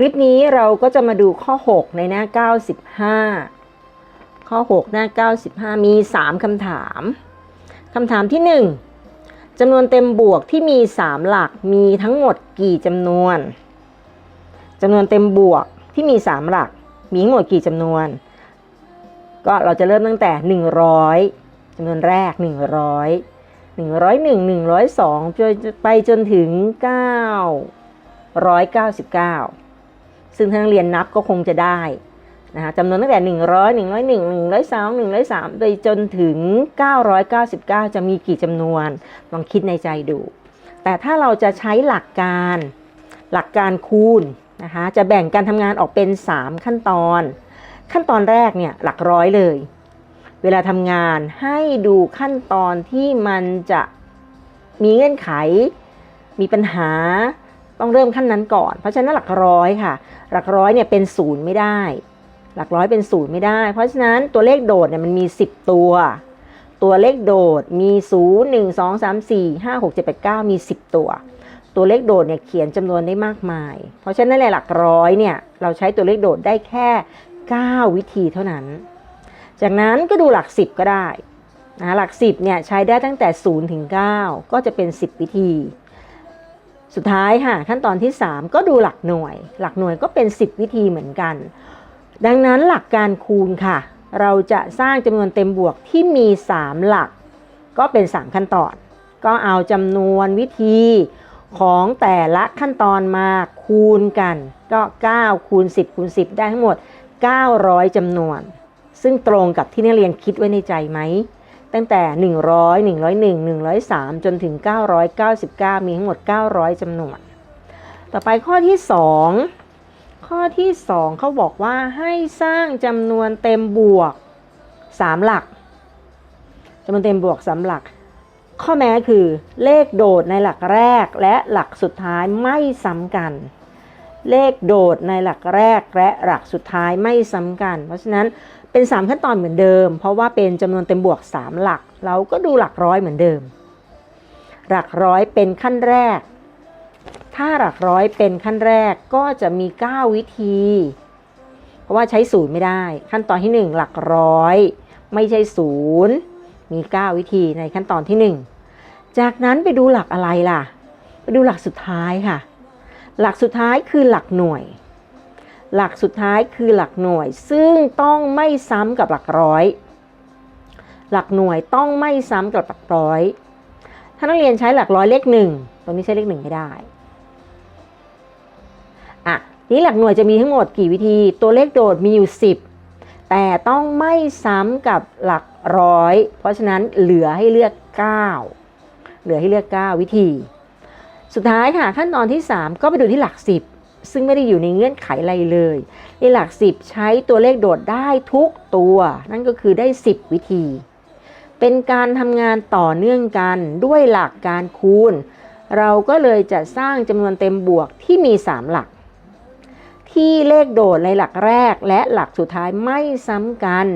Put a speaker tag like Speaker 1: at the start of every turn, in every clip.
Speaker 1: คลิปนี้เราก็จะมาดูข้อ 6 ในหน้า 95 ข้อ 6 หน้า 95 มี 3 คำถาม คำถามที่ 1จำนวนเต็มบวกที่มี 3 หลักมีทั้งหมดกี่จำนวน จำนวนเต็มบวกที่มี 3 หลัก มีทั้งหมดกี่จำนวน ก็เราจะเริ่มตั้งแต่ 100จำนวนแรก 100 101 102จนไปจนถึง999 ซึ่งถ้านักเรียนนับก็คงจะได้นะคะจำนวนตั้งแต่ 100 101 102 103 ไปจนถึง 999 จะมีกี่จำนวนลองคิดในใจดู แต่ถ้าเราจะใช้หลักการหลักการคูณนะคะจะแบ่งการทำงานออกเป็น 3 ขั้นตอน ขั้นตอนแรกเนี่ยหลักร้อยเลย เวลาทำงานให้ดูขั้นตอนที่มันจะมีเงื่อนไข มีปัญหา ต้องเริ่มขั้นนั้นก่อน เพราะฉะนั้นหลักร้อยค่ะ หลักร้อยเนี่ยเป็นศูนย์ไม่ได้ หลักร้อยเป็นศูนย์ไม่ได้ เพราะฉะนั้นตัวเลขโดดเนี่ยมันมี 10 ตัว ตัวเลขโดดมี 0 1 2 3 4 5 6 7 8 9 มี 10 ตัว ตัวเลขโดดเนี่ยเขียนจำนวนได้มากมาย เพราะฉะนั้นในหลักร้อยเนี่ยเราใช้ตัวเลขโดดได้แค่ 9 วิธีเท่านั้น จากนั้นก็ดูหลัก 10 ก็ได้นะหลัก 10เนี่ยใช้ได้ตั้งแต่0ถึง9ก็จะเป็น 10 วิธี สุดท้ายค่ะขั้นตอนที่ 3 ก็ดูหลักหน่วย หลักหน่วยก็เป็น 10 วิธีเหมือนกัน ดังนั้นหลักการคูณค่ะ เราจะสร้างจำนวนเต็มบวกที่มี 3 หลัก ก็เป็น 3 ขั้นตอน ก็เอาจำนวนวิธีของแต่ละขั้นตอนมาคูณกัน ก็ 9 คูณ 10 คูณ 10 ได้ทั้งหมด 900จำนวน ซึ่งตรงกับที่นักเรียนคิดไว้ในใจไหม ตั้งแต่ 100 101 103 จนถึง 999 มีทั้งหมด 900จำนวน ต่อไปข้อที่ 2 ข้อที่ 2 เขาบอกว่าให้สร้างจำนวนเต็มบวก 3 หลักจำนวนเต็มบวก 3 หลัก ข้อแม้คือเลขโดดในหลักแรกและหลักสุดท้ายไม่ซ้ำกัน เลขโดดในหลักแรกและหลักสุดท้ายไม่ซ้ำกัน เพราะฉะนั้น เป็น 3 ขั้นตอนเหมือนเดิม เพราะว่าเป็นจำนวนเต็มบวก 3 หลัก เราก็ดูหลักร้อยเหมือนเดิม หลักร้อยเป็นขั้นแรก ถ้าหลักร้อยเป็นขั้นแรกก็จะมี 9 วิธี เพราะว่าใช้ศูนย์ไม่ได้ ขั้นตอนที่ 1 หลักร้อย ไม่ใช่ศูนย์มี 9 วิธีในขั้นตอนที่ 1 จากนั้นไปดูหลักอะไรล่ะ ไปดูหลักสุดท้ายค่ะ หลักสุดท้ายคือหลักหน่วย หลักสุดท้ายคือหลักหน่วย ซึ่งต้องไม่ซ้ำกับหลักร้อย หลักหน่วยต้องไม่ซ้ำกับหลักร้อย ถ้านักเรียนใช้หลักร้อยเลขหนึ่งตรงนี้ใช้เลขหนึ่งไม่ได้อะนี้หลักหน่วยจะมีทั้งหมดกี่วิธี ตัวเลขโดดมีอยู่ 10 แต่ต้องไม่ซ้ำกับหลักร้อย เพราะฉะนั้นเหลือให้เลือก 9 เหลือให้เลือก 9 วิธี สุดท้ายค่ะขั้นตอนที่ 3 ก็ไปดูที่หลัก 10 ซึ่งไม่ได้อยู่ในเงื่อนไขอะไรเลยในหลัก 10 ใช้ตัวเลขโดดได้ทุกตัว นั่นก็คือได้ 10 วิธี เป็นการทำงานต่อเนื่องกันด้วยหลักการคูณ เราก็เลยจะสร้างจำนวนเต็มบวกที่มี 3 หลัก ที่เลขโดดในหลักแรกและหลักสุดท้ายไม่ซ้ำกัน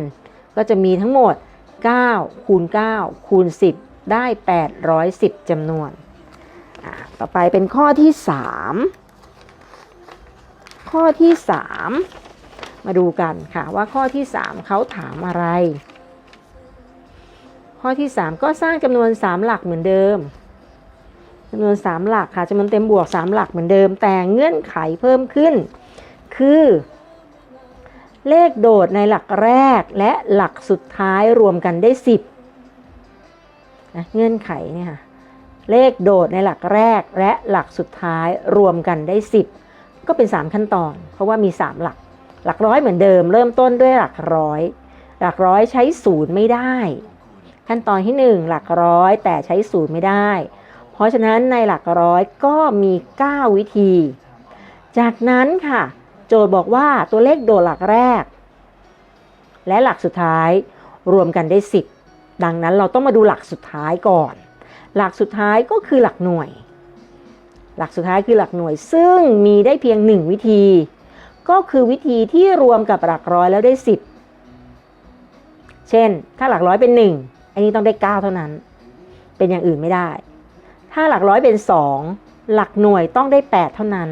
Speaker 1: ก็จะมีทั้งหมด 9 คูณ 9 คูณ 10 ได้ 810จำนวน ต่อไปเป็นข้อที่ 3 ข้อที่ 3 มาดูกันค่ะว่าข้อที่ 3เขาถามอะไร ข้อที่ 3 ก็สร้างจำนวน 3 หลักเหมือนเดิมจำนวน 3 หลักค่ะจำนวนเต็มบวก 3 หลักเหมือนเดิม แต่เงื่อนไขเพิ่มขึ้น คือ เลขโดดในหลักแรกและหลักสุดท้ายรวมกันได้ 10นะเงื่อนไขเนี่ยค่ะเลขโดดในหลักแรกและหลักสุดท้ายรวมกันได้ 10 ก็เป็น 3 ขั้นตอน เพราะว่ามี 3 หลัก หลักร้อยเหมือนเดิม เริ่มต้นด้วยหลักร้อย หลักร้อยใช้ศูนย์ไม่ได้ ขั้นตอนที่ 1 หลักร้อยแต่ใช้ศูนย์ไม่ได้ เพราะฉะนั้นในหลักร้อยก็มี 9 วิธี จากนั้นค่ะ โจทย์บอกว่าตัวเลขโดดหลักแรก และหลักสุดท้ายรวมกันได้ 10 ดังนั้นเราต้องมาดูหลักสุดท้ายก่อน หลักสุดท้ายก็คือหลักหน่วย หลักสุดท้ายคือหลักหน่วย ซึ่งมีได้เพียง 1 วิธี ก็คือวิธีที่รวมกับหลักร้อยแล้วได้ 10 เช่น ถ้าหลักร้อยเป็น 1 อันนี้ต้องได้ 9 เท่านั้น เป็นอย่างอื่นไม่ได้ ถ้าหลักร้อยเป็น 2 หลักหน่วยต้องได้ 8 เท่านั้น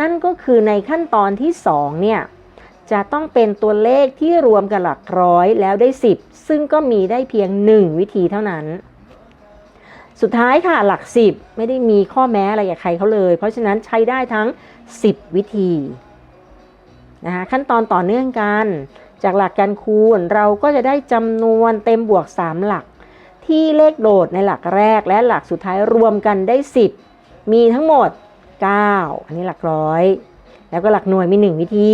Speaker 1: นั่นก็คือในขั้นตอนที่ 2 เนี่ยจะต้องเป็นตัวเลขที่รวมกับหลักร้อยแล้วได้ 10 ซึ่งก็มีได้เพียง 1 วิธีเท่านั้น สุดท้ายค่ะหลัก 10 ไม่ได้มีข้อแม้อะไรกับใครเขาเลย เพราะฉะนั้นใช้ได้ทั้ง 10 วิธีนะคะขั้นตอนต่อเนื่องกัน จากหลักการคูณเราก็จะได้จำนวนเต็มบวก 3 หลัก ที่เลขโดดในหลักแรกและหลักสุดท้ายรวมกันได้ 10 มีทั้งหมด 9 อันนี้หลักร้อย แล้วก็หลักหน่วยมี 1 วิธี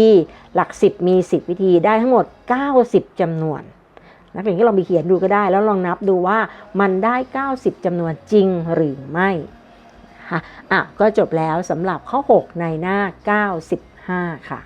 Speaker 1: หลัก 10 มี 10 วิธีได้ทั้งหมด 90จำนวน นักเรียนก็ลองไปเขียนดูก็ได้ แล้วลองนับดูว่ามันได้ 90จำนวนจริงหรือไม่ค่ะอะก็จบแล้วสำหรับข้อ 6 ในหน้า 95 ค่ะ